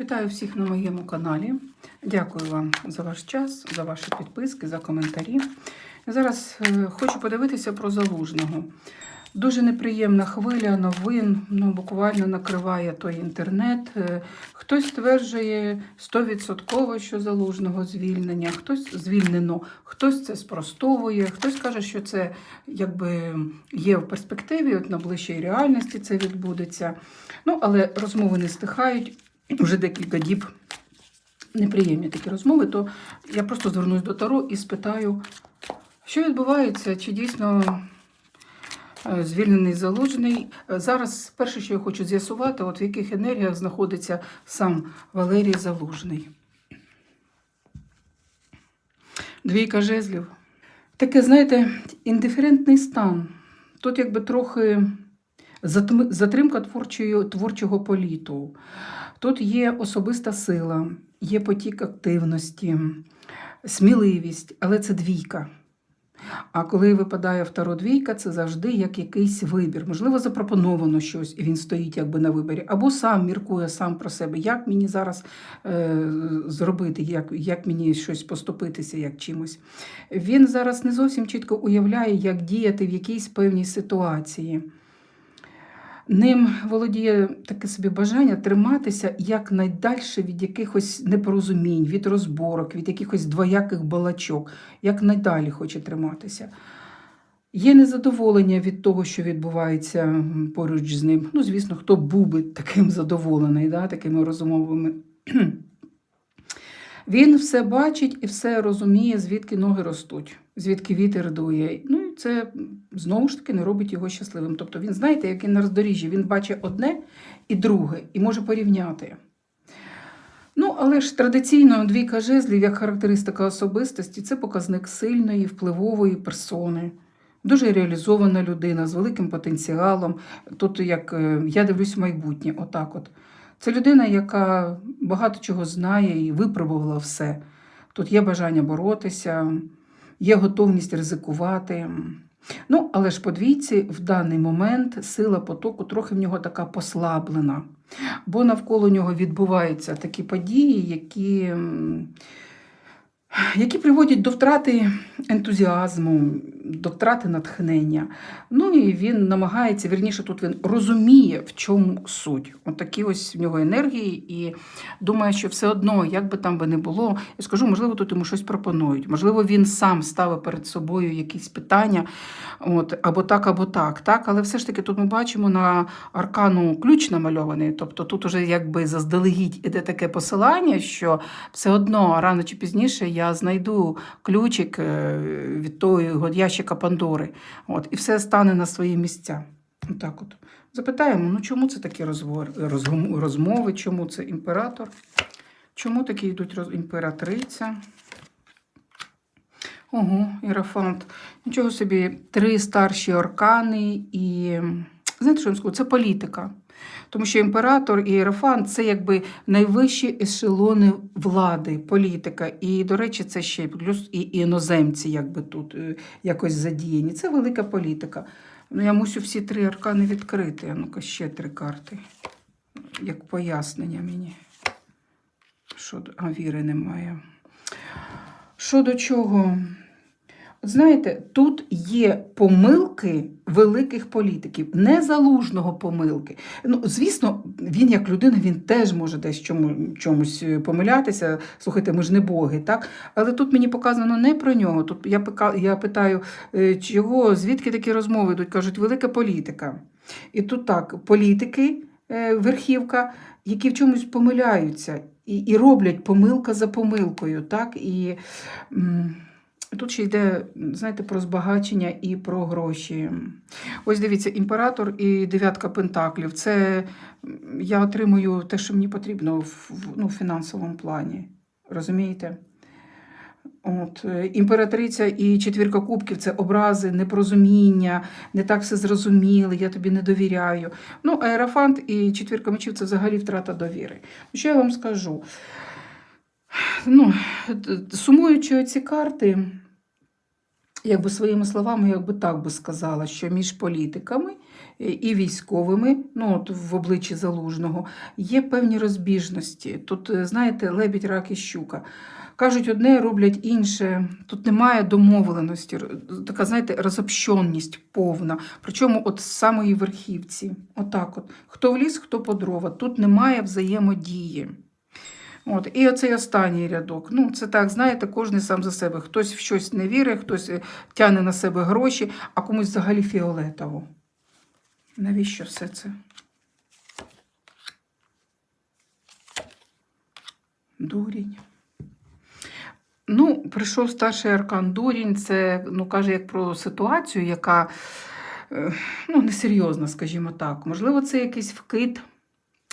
Вітаю всіх на моєму каналі. Дякую вам за ваш час, за ваші підписки, за коментарі. Зараз е, хочу подивитися про залужного. Дуже неприємна хвиля новин, ну буквально накриває той інтернет. Е, Хтось стверджує 100% що залужного звільнення, хтось звільнено, хтось це спростовує, хтось каже, що це якби є в перспективі, от на ближчій реальності це відбудеться. Ну, але розмови не стихають вже декілька діб. Неприємні такі розмови, то я просто звернусь до Таро і спитаю, що відбувається, чи дійсно е, звільнений залужний. Е, Зараз перше, що я хочу з'ясувати, от в яких енергіях знаходиться сам Валерій Залужний. Двійка жезлів. Таке, знаєте, індиферентний стан. Тут якби трохи затримка творчої, творчого політу. Тут є особиста сила, є потік активності, сміливість, але це двійка. А коли випадає второ двійка, це завжди як якийсь вибір. Можливо, запропоновано щось, і він стоїть якби на виборі, або сам міркує сам про себе, як мені зараз е, зробити, як, як мені щось поступитися, як чимось. Він зараз не зовсім чітко уявляє, як діяти в якійсь певній ситуації. Ним володіє таке собі бажання триматися якнайдальше від якихось непорозумінь, від розборок, від якихось двояких балачок, якнайдалі хоче триматися. Є незадоволення від того, що відбувається поруч з ним. Ну, звісно, хто був би таким задоволений, да, такими розумовими. Він все бачить і все розуміє, звідки ноги ростуть, звідки вітер дує. Ну і це знову ж таки не робить його щасливим. Тобто він, знаєте, як і на роздоріжжі, він бачить одне і друге, і може порівняти. Ну, але ж традиційно двійка жезлів, як характеристика особистості, це показник сильної, впливової персони. Дуже реалізована людина з великим потенціалом. Тут, як е, я дивлюсь майбутнє, отак от. Це людина, яка багато чого знає і випробувала все. Тут є бажання боротися, є готовність ризикувати. Ну, але ж по двійці в даний момент сила потоку трохи в нього така послаблена, бо навколо нього відбуваються такі події, які, які приводять до втрати ентузіазму, до втрати натхнення. Ну і він намагається, вірніше, тут він розуміє, в чому суть. От такі ось в нього енергії, і думає, що все одно, як би там би не було, я скажу, можливо, тут йому щось пропонують. Можливо, він сам ставить перед собою якісь питання, от, або так, або так. так. Але все ж таки тут ми бачимо на аркану ключ намальований. Тобто тут уже якби заздалегідь іде таке посилання, що все одно рано чи пізніше я знайду ключик е, від того ящика Пандори. От, і все стане на свої місця. Отак от. Запитаємо, ну чому це такі розмови, чому це імператор? Чому такі йдуть роз... імператриця? Ого, Ірафант. Нічого собі, три старші аркани і. Знаєте, що я вам скажу? Це політика. Тому що імператор і Єрофант це якби найвищі ешелони влади, політика. І, до речі, це ще плюс і іноземці якби тут е, якось задіяні. Це велика політика. Ну, я мусю всі три аркани відкрити. Ну-ка, ще три карти. Як пояснення мені. Що а, віри немає. Що до чого? Знаєте, тут є помилки великих політиків, незалужного помилки. Ну, звісно, він як людина, він теж може десь чому, чомусь е, помилятися. Слухайте, ми ж не боги, так? Але тут мені показано не про нього. Тут я, я питаю, е, чого, звідки такі розмови йдуть? Кажуть, велика політика. І тут так, політики, е, верхівка, які в чомусь помиляються і, і роблять помилка за помилкою. так? І, м, Тут ще йде, знаєте, про збагачення і про гроші. Ось дивіться, імператор і дев'ятка пентаклів. Це я отримую те, що мені потрібно в, ну, фінансовому плані. Розумієте? От, е, імператриця і четвірка кубків це образи, непорозуміння, не так все зрозуміли, я тобі не довіряю. Ну, аерофант і четвірка мечів це взагалі втрата довіри. Що я вам скажу? Ну, сумуючи ці карти, якби своїми словами, якби так би сказала, що між політиками е, і військовими, ну от в обличчі залужного, є певні розбіжності. Тут, е, знаєте, лебідь, рак і щука. Кажуть одне, роблять інше. Тут немає домовленості, така, знаєте, розобщеність повна. Причому от з самої верхівці. Отак от. Хто в ліс, хто по дрова. Тут немає взаємодії. От, і оцей останній рядок. Ну, це так, знаєте, кожен сам за себе. Хтось в щось не вірить, хтось е, тягне на себе гроші, а комусь взагалі фіолетово. Навіщо все це? Дурінь. Ну, прийшов старший аркан Дурінь. Це ну, каже як про ситуацію, яка е, ну, несерйозна, скажімо так. Можливо, це якийсь вкид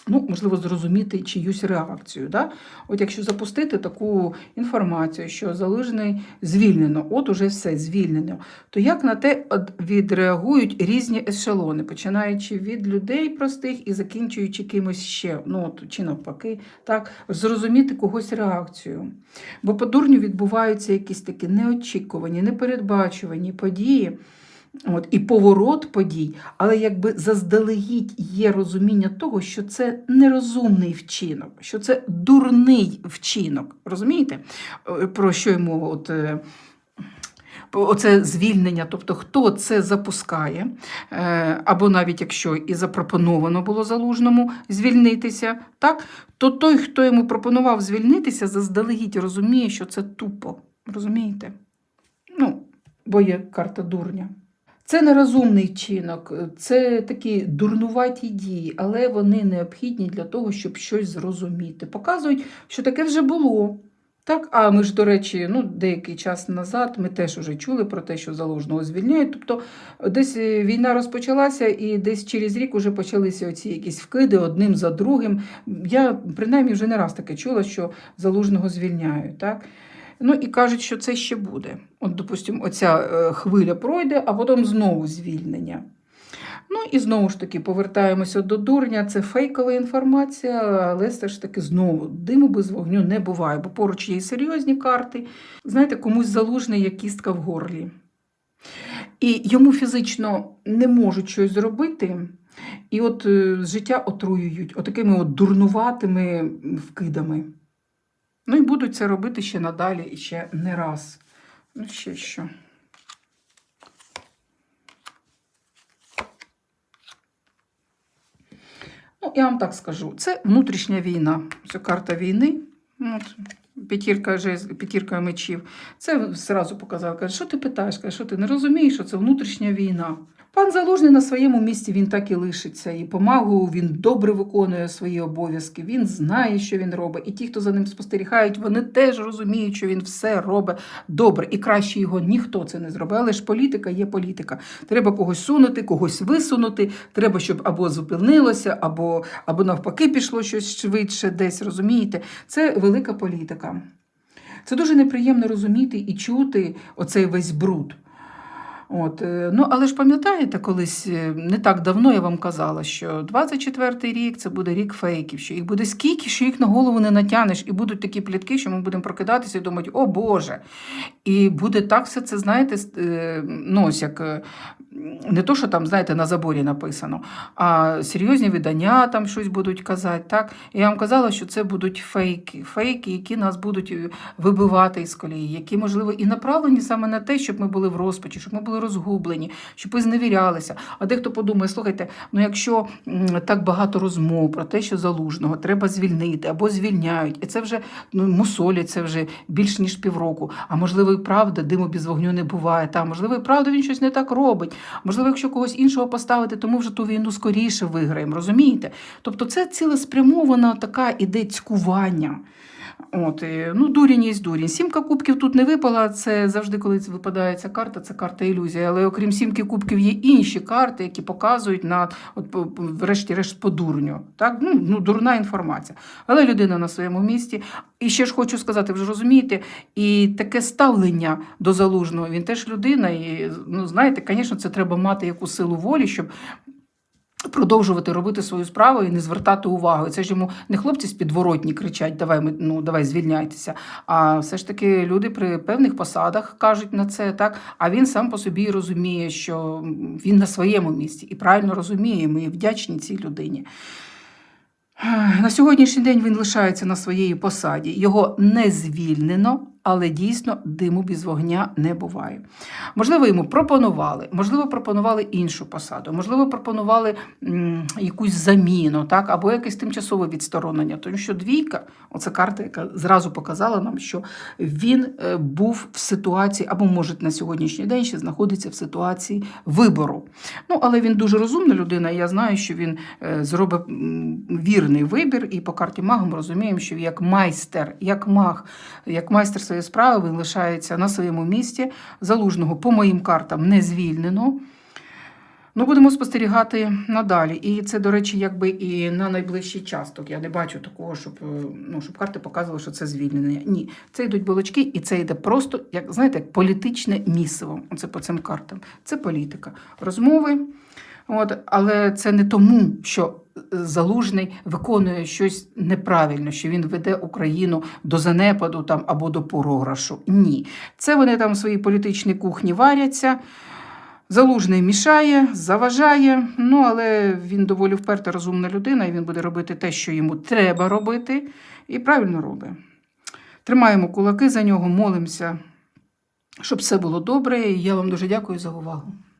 ну, можливо, зрозуміти чиюсь реакцію. Да? От якщо запустити таку інформацію, що залужний звільнено, от уже все звільнено, то як на те відреагують різні ешелони, починаючи від людей простих і закінчуючи кимось ще, ну от, чи навпаки, так, зрозуміти когось реакцію. Бо по дурню відбуваються якісь такі неочікувані, непередбачувані події. От, і поворот подій, але якби заздалегідь є розуміння того, що це нерозумний вчинок, що це дурний вчинок. Розумієте, Е, про що й мова? От, е, Оце звільнення, тобто хто це запускає, е, або навіть якщо і запропоновано було залужному звільнитися, так, то той, хто йому пропонував звільнитися, заздалегідь розуміє, що це тупо. Розумієте? Ну, бо є карта дурня. Це нерозумний чинок, це такі дурнуваті дії, але вони необхідні для того, щоб щось зрозуміти. Показують, що таке вже було. Так, а ми ж, до речі, ну, деякий час назад ми теж вже чули про те, що залужного звільняють. Тобто десь е, війна розпочалася, і десь через рік вже почалися оці якісь вкиди одним за другим. Я принаймні вже не раз таке чула, що залужного звільняють. Ну і кажуть, що це ще буде. От, допустимо, оця е, хвиля пройде, а потім знову звільнення. Ну і знову ж таки повертаємося до дурня. Це фейкова інформація, але все ж таки знову диму без вогню не буває, бо поруч є і серйозні карти. Знаєте, комусь залужний як кістка в горлі. І йому фізично не можуть щось зробити. І от е, життя отруюють отакими от дурнуватими вкидами. Ну і будуть це робити ще надалі і ще не раз. Ну, ще що. Ну, я вам так скажу, це внутрішня війна. Це карта війни. От, п'ятірка, п'ятірка мечів. Це зразу показав. Каже, що ти питаєш? Каже, що ти не розумієш, що це внутрішня війна. Пан Залужний на своєму місці він так і лишиться. І помагу він добре виконує свої обов'язки. Він знає, що він робить. І ті, хто за ним спостерігають, вони теж розуміють, що він все робить добре. І краще його ніхто це не зробить. Але ж політика є політика. Треба когось сунути, когось висунути. Треба, щоб або зупинилося, або, або навпаки пішло щось швидше десь. Розумієте? Це велика політика. Це дуже неприємно розуміти і чути оцей весь бруд. От, е, ну, але ж пам'ятаєте, колись е, не так давно я вам казала, що 24-й рік це буде рік фейків, що їх буде скільки, що їх на голову не натягнеш, і будуть такі плітки, що ми будемо прокидатися і думати, о Боже. І буде так все це, знаєте, е, ну, ось як не то, що там, знаєте, на заборі написано, а серйозні видання там щось будуть казати. Так? Я вам казала, що це будуть фейки, фейки, які нас будуть е, вибивати із колії, які, можливо, і направлені саме на те, щоб ми були в розпачі, щоб ми були розгублені, щоб ви зневірялися. А дехто подумає, слухайте, ну якщо так багато розмов про те, що залужного треба звільнити або звільняють, і це вже ну, мусолять це вже більш ніж півроку. А можливо, і правда, диму без вогню не буває. Та можливо, і правда він щось не так робить. Можливо, якщо когось іншого поставити, то ми вже ту війну скоріше виграємо. Розумієте? Тобто, це цілеспрямована така іде цькування. От, ну, дурінь є дурінь. Сімка кубків тут не випала. Це завжди, коли випадає ця карта, це карта ілюзії. Але окрім сімки кубків є інші карти, які показують на от, врешті-решт по дурню. Так? Ну, ну, дурна інформація. Але людина на своєму місці. І ще ж хочу сказати, ви ж розумієте, і таке ставлення до залужного, він теж людина. І ну, знаєте, звісно, це треба мати яку силу волі, щоб продовжувати робити свою справу і не звертати увагу. Це ж йому не хлопці з підворотні кричать, давай ми ну давай звільняйтеся. А все ж таки люди при певних посадах кажуть на це так. А він сам по собі розуміє, що він на своєму місці і правильно розуміє. Ми вдячні цій людині. На сьогоднішній день він лишається на своїй посаді. Його не звільнено, але дійсно диму без вогня не буває. Можливо, йому пропонували, можливо, пропонували іншу посаду, можливо, пропонували м, якусь заміну, так, або якесь тимчасове відсторонення. Тому що двійка, оце карта, яка зразу показала нам, що він е, був в ситуації, або може на сьогоднішній день ще знаходиться в ситуації вибору. Ну, але він дуже розумна людина, і я знаю, що він е, зробить вірний вибір. І по карті мага ми розуміємо, що як майстер, як маг, як майстер своєї справи, він лишається на своєму місці. Залужного по моїм картам не звільнено. Ну, будемо спостерігати надалі. І це, до речі, якби і на найближчий час. Тобто я не бачу такого, щоб, е, ну, щоб карти показували, що це звільнення. Ні, це йдуть балочки, і це йде просто, як знаєте, як політичне місиво. Оце по цим картам. Це політика. Розмови. От, але це не тому, що залужний виконує щось неправильно, що він веде Україну до занепаду там або до програшу. Ні, це вони там в своїй політичній кухні варяться. Залужний мішає, заважає, ну але він доволі вперта розумна людина, і він буде робити те, що йому треба робити, і правильно робить. Тримаємо кулаки за нього, молимося, щоб все було добре. І я вам дуже дякую за увагу.